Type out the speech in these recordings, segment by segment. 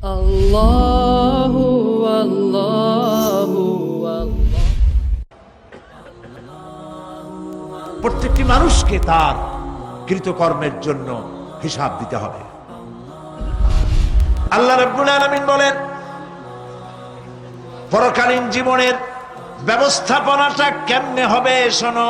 الله الله الله প্রত্যেকটি মানুষকে তার কৃতকর্মের জন্য হিসাব দিতে হবে আল্লাহ রাব্বুল আলামিন বলেন পরকালীন জীবনের ব্যবস্থাপনাটা কেমনে হবে শোনো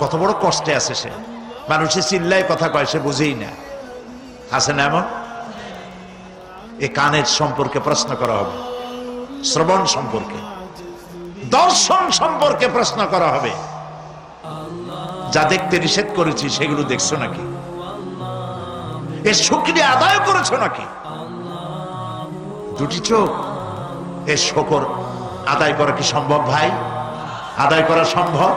কত বড় কষ্টে আছে সে। মানুষে চিল্লায় কথা কয়, সে বুঝেই না। আছে না এমন? এ কানের সম্পর্কে প্রশ্ন করা হবে। শ্রবণ সম্পর্কে। দর্শন সম্পর্কে প্রশ্ন করা হবে। যা দেখতে নিষেধ করেছি, সেগুলো দেখছ নাকি? এর শুক্রিয়া আদায় করেছ নাকি? দুটি চোখ। এর শকর আদায় করা কি সম্ভব ভাই? আদায় করা সম্ভব?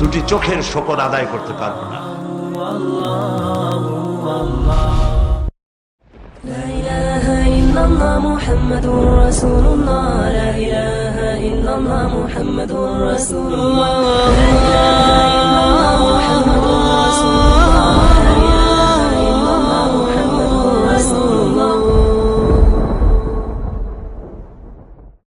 দুটি চোখের শকর আদায় করতে পারবো না لا إله إلا الله محمد رسول الله لا إله إلا الله محمد رسول الله لا